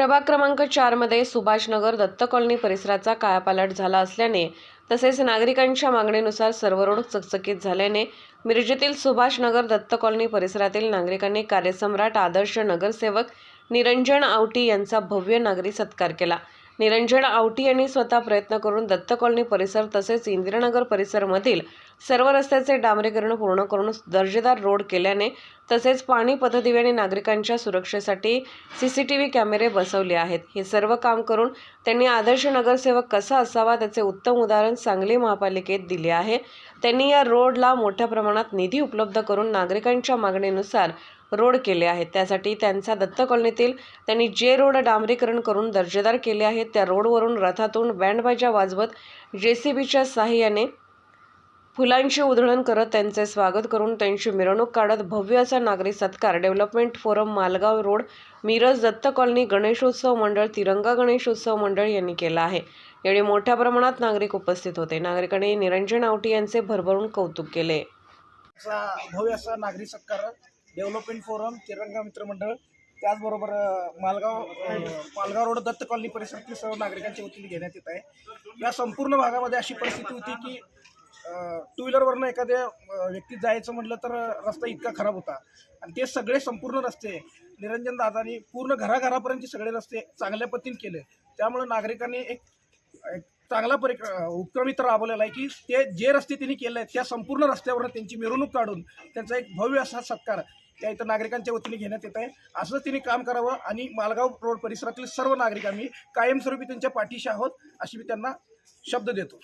प्रभाग क्रमांक चारमध्ये सुभाषनगर दत्त कॉलनी परिसराचा कायापालट झाला असल्याने तसेच नागरिकांच्या मागणीनुसार सर्व रोड चकचकीत झाल्याने मिरजेतील सुभाषनगर दत्त कॉलनी परिसरातील नागरिकांनी कार्यसम्राट आदर्श नगरसेवक निरंजन आवटी यांचा भव्य नागरी सत्कार केला. निरंजन आवटी यांनी स्वतः प्रयत्न करून दत्त कॉलनी परिसर तसेच इंदिरानगर परिसरमधील सर्व रस्त्याचे डांबरीकरण पूर्ण करून दर्जेदार रोड केल्याने तसेच पाणी पथदिव्याने नागरिकांच्या सुरक्षेसाठी सी सी टी व्ही कॅमेरे बसवले आहेत. हे सर्व काम करून त्यांनी आदर्श नगरसेवक कसा असावा त्याचे उत्तम उदाहरण सांगली महापालिकेत दिले आहे. त्यांनी या रोडला मोठ्या प्रमाणात निधी उपलब्ध करून नागरिकांच्या मागणीनुसार रोड केले आहेत. त्यासाठी त्यांचा दत्त कॉलनीतील त्यांनी जे रोड डांबरीकरण करून दर्जेदार केले आहेत त्या रोडवरून रथातून बँडबाजा वाजवत जे सी बीच्या साहाय्याने फुलांची उधळण करत त्यांचे स्वागत करून त्यांची मिरवणूक काढत भव्य असा नागरी सत्कार. Development forum Malgaon road Miraj Datta colony Ganeshotsav मंडळ तिरंगा गणेशोत्सव मंडळ यांनी केला आहे. यावेळी मोठ्या प्रमाणात नागरिक उपस्थित होते. नागरिकांनी निरंजन आवटी यांचे भरभरून कौतुक केले. भव्य असा नागरी सत्कार डेव्हलपमेंट फोरम तिरंगा मित्र मंडळ त्याचबरोबर मालगाव मालगाव रोड दत्त कॉलनी परिसरातील सर्व नागरिकांच्या वतीने घेण्यात येत आहे. या संपूर्ण भागामध्ये अशी परिस्थिती होती की टू व्हीलरवरनं एखाद्या व्यक्तीत व्यक्ती जायचं म्हटलं तर रस्ता इतका खराब होता. आणि ते सगळे संपूर्ण रस्ते निरंजन दादानी पूर्ण घराघरापर्यंतचे सगळे रस्ते चांगल्या पद्धतीने केले. त्यामुळे नागरिकांनी एक एक चांगला परि उपक्रम इथं राबवलेला आहे की ते जे रस्ते त्यांनी केले आहेत त्या संपूर्ण रस्त्यावर त्यांची मिरवणूक काढून त्यांचा एक भव्य असा सत्कार त्या इथं नागरिकांच्या वतीने घेण्यात येत आहे. असंच त्यांनी काम करावं आणि मालगाव रोड परिसरातील सर्व नागरिक आम्ही कायमस्वरूपी त्यांच्या पाठीशी आहोत अशी मी त्यांना शब्द देतो.